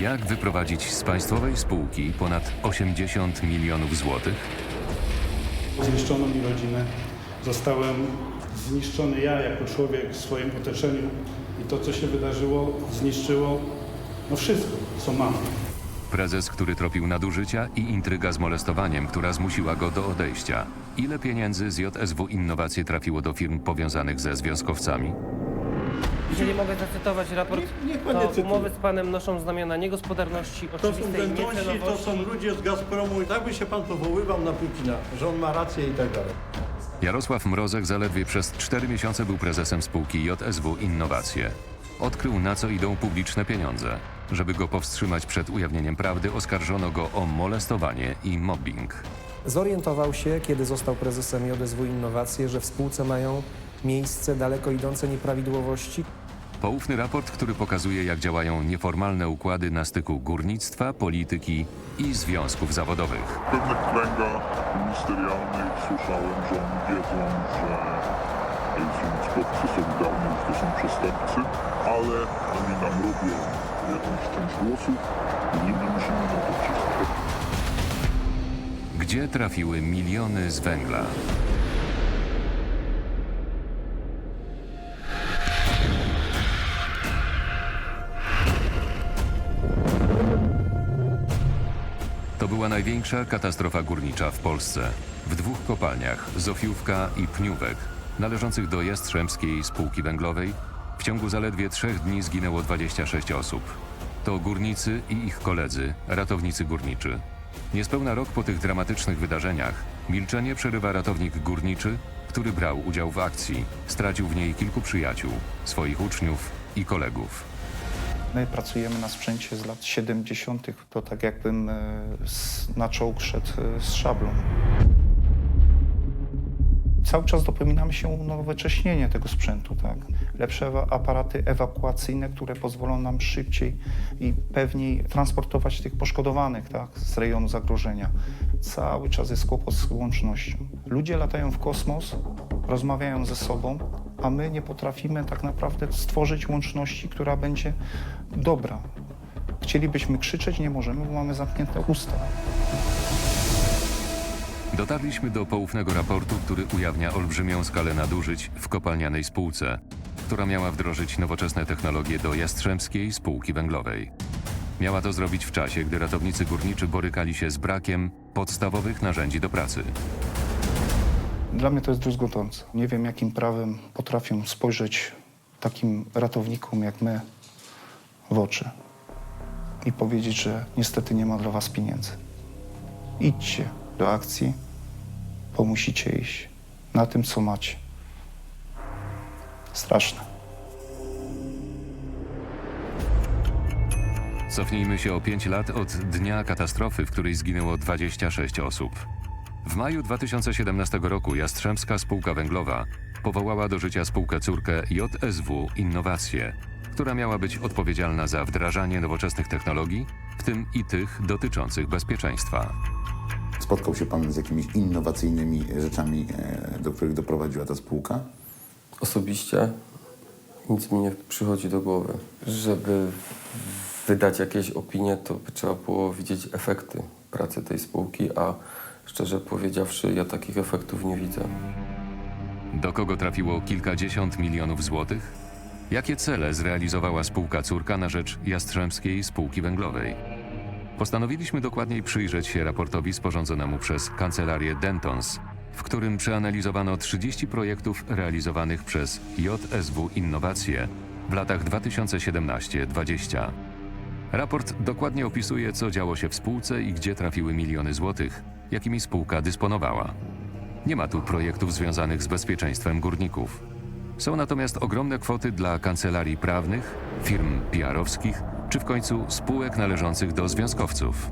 Jak wyprowadzić z państwowej spółki ponad 80 milionów złotych? Zniszczono mi rodzinę. Zostałem zniszczony ja jako człowiek w swoim otoczeniu i to, co się wydarzyło, zniszczyło no wszystko, co mam. Prezes, który tropił nadużycia i intryga z molestowaniem, która zmusiła go do odejścia. Ile pieniędzy z JSW Innowacje trafiło do firm powiązanych ze związkowcami? Jeżeli mogę zacytować raport, Niech pan to nie cytuje. umowy z panem noszą znamiona niegospodarności, To są oczywistej to niecelowości. są ludzie z Gazpromu i tak by się pan powoływał na Putina, że on ma rację i tak dalej. Jarosław Mrozek zaledwie przez 4 miesiące był prezesem spółki JSW Innowacje. Odkrył, na co idą publiczne pieniądze. Żeby go powstrzymać przed ujawnieniem prawdy, oskarżono go o molestowanie i mobbing. Zorientował się, kiedy został prezesem JSW Innowacje, że w spółce mają miejsce daleko idące nieprawidłowości, Poufny raport, który pokazuje, jak działają nieformalne układy na styku górnictwa, polityki i związków zawodowych. W pewnych kręgach ministerialnych słyszałem, że oni wiedzą, że chłopcy Solidarność to są przestępcy, ale oni nam robią jakąś część głosów i nie musimy na to wszystko. Gdzie trafiły miliony z węgla? To była największa katastrofa górnicza w Polsce. W dwóch kopalniach, Zofiówka i Pniówek, należących do Jastrzębskiej Spółki Węglowej, w ciągu zaledwie trzech dni zginęło 26 osób. To górnicy i ich koledzy, ratownicy górniczy. Niespełna rok po tych dramatycznych wydarzeniach milczenie przerywa ratownik górniczy, który brał udział w akcji. Stracił w niej kilku przyjaciół, swoich uczniów i kolegów. My pracujemy na sprzęcie z lat 70. To tak jakbym e, na czołg szedł e, z szablą. Cały czas dopominamy się unowocześnienie tego sprzętu, tak? Lepsze aparaty ewakuacyjne, które pozwolą nam szybciej i pewniej transportować tych poszkodowanych, tak? Z rejonu zagrożenia. Cały czas jest kłopot z łącznością. Ludzie latają w kosmos, rozmawiają ze sobą, a my nie potrafimy tak naprawdę stworzyć łączności, która będzie dobra. Chcielibyśmy krzyczeć, nie możemy, bo mamy zamknięte usta. Dotarliśmy do poufnego raportu, który ujawnia olbrzymią skalę nadużyć w kopalnianej spółce, która miała wdrożyć nowoczesne technologie do Jastrzębskiej Spółki Węglowej. Miała to zrobić w czasie, gdy ratownicy górniczy borykali się z brakiem podstawowych narzędzi do pracy. Dla mnie to jest druzgocące. Nie wiem, jakim prawem potrafią spojrzeć takim ratownikom jak my w oczy i powiedzieć, że niestety nie ma dla was pieniędzy. Idźcie do akcji, bo musicie iść na tym, co macie. Straszne. Cofnijmy się o 5 lat od dnia katastrofy, w której zginęło 26 osób. W maju 2017 roku Jastrzębska Spółka Węglowa powołała do życia spółkę córkę JSW Innowacje, która miała być odpowiedzialna za wdrażanie nowoczesnych technologii, w tym i tych dotyczących bezpieczeństwa. Spotkał się Pan z jakimiś innowacyjnymi rzeczami, e, do których doprowadziła ta spółka? Osobiście nic mi nie przychodzi do głowy. Żeby wydać jakieś opinie, to by trzeba było widzieć efekty pracy tej spółki, a szczerze powiedziawszy, ja takich efektów nie widzę. Do kogo trafiło kilkadziesiąt milionów złotych? Jakie cele zrealizowała spółka córka na rzecz Jastrzębskiej Spółki Węglowej? Postanowiliśmy dokładniej przyjrzeć się raportowi sporządzonemu przez kancelarię Dentons, w którym przeanalizowano 30 projektów realizowanych przez JSW Innowacje w latach 2017-2020. Raport dokładnie opisuje, co działo się w spółce i gdzie trafiły miliony złotych, jakimi spółka dysponowała. Nie ma tu projektów związanych z bezpieczeństwem górników. Są natomiast ogromne kwoty dla kancelarii prawnych, firm PR-owskich czy w końcu spółek należących do związkowców.